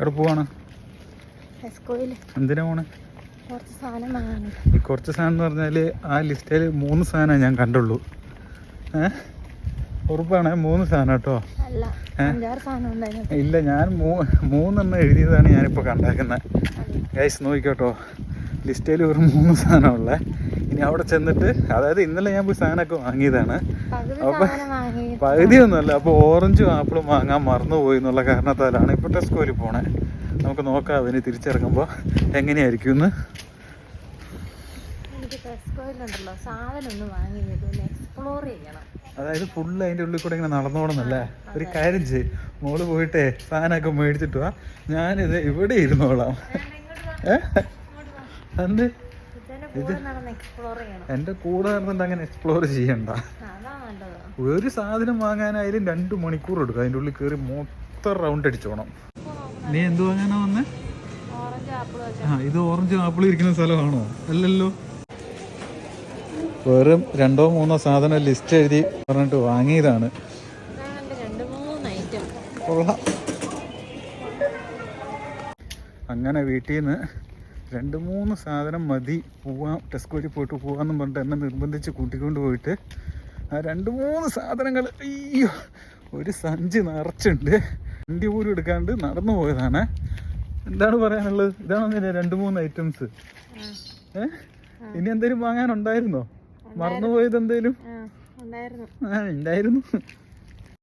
എവിടെ പോവാണ്? എന്തിനാ പോണ്? ഈ കുറച്ച് സാധനം എന്ന് പറഞ്ഞാൽ ആ ലിസ്റ്റിൽ മൂന്ന് സാധനം ഞാൻ കണ്ടുള്ളൂ. ഏഹ് ഉറപ്പാണ് മൂന്ന് സാധനം കേട്ടോ. ഇല്ല ഞാൻ മൂന്നെണ്ണം എഴുതിയതാണ് ഞാനിപ്പോൾ കണ്ടേക്കുന്നത് ഗൈസ് നോക്കിക്കോട്ടോ. ലിസ്റ്റിൽ ഒരു മൂന്ന് സാധനമുള്ളേ ഇനി അവിടെ ചെന്നിട്ട് അതായത് ഇന്നലെ ഞാൻ പോയി സാധനമൊക്കെ വാങ്ങിയതാണ്. അപ്പൊ പകുതിയൊന്നുമല്ല അപ്പോൾ ഓറഞ്ചും ആപ്പിളും വാങ്ങാൻ മറന്നുപോയി എന്നുള്ള കാരണത്താലാണ് ഇപ്പോൾ ടെസ്കോയിൽ പോണേ. നമുക്ക് നോക്കാം അവന് തിരിച്ചിറങ്ങുമ്പോൾ എങ്ങനെയായിരിക്കും എന്ന്. അതായത് ഫുള്ള് അതിന്റെ ഉള്ളിൽ കൂടെ ഇങ്ങനെ നടന്നോണമെന്നല്ലേ ഒരു കാര്യം ചെയ് മോൾ പോയിട്ടേ സാധനമൊക്കെ മേടിച്ചിട്ട് വാ. ഞാനിത് ഇവിടെ ഇരുന്നോളാം. ഏ? എന്ത്? ചെയ്യണം. എന്റെ കൂടെ നടന്നിട്ട് അങ്ങനെ എക്സ്പ്ലോർ ചെയ്യണ്ട. ഒരു സാധനം വാങ്ങാനായാലും രണ്ട് മണിക്കൂർ എടുക്കും. അതിന്റെ ഉള്ളിൽ കയറി മൊത്തം റൗണ്ട് അടിച്ചോണം. നീ എന്ത് വാങ്ങാനാ വന്നേ? ആ ഇത് ഓറഞ്ച് ആപ്പിൾ ഇരിക്കുന്ന സ്ഥലമാണോ? അല്ലല്ലോ. വെറും രണ്ടോ മൂന്നോ സാധനം ലിസ്റ്റ് എഴുതി പറഞ്ഞിട്ട് വാങ്ങിയതാണ്. അങ്ങനെ വീട്ടിൽ നിന്ന് രണ്ട് മൂന്ന് സാധനം മതി. പോവാം. ടെസ്കോയിൽ പോയിട്ട് പോവാന്നും പറഞ്ഞിട്ട് എന്നെ നിർബന്ധിച്ച് കൂട്ടിക്കൊണ്ട് പോയിട്ട്. ആ രണ്ട് മൂന്ന് സാധനങ്ങൾ അയ്യോ ഒരു സഞ്ചി നിറച്ചുണ്ട് വണ്ടി പോലും എടുക്കാണ്ട് നടന്നു പോയതാണ്. എന്താണ് പറയാനുള്ളത്? ഇതാണ് രണ്ട് മൂന്ന് ഐറ്റംസ് ഏ? ഇനി എന്തേലും വാങ്ങാനുണ്ടായിരുന്നോ? മറന്നുപോയത് എന്തേലും? ഉണ്ടായിരുന്നു.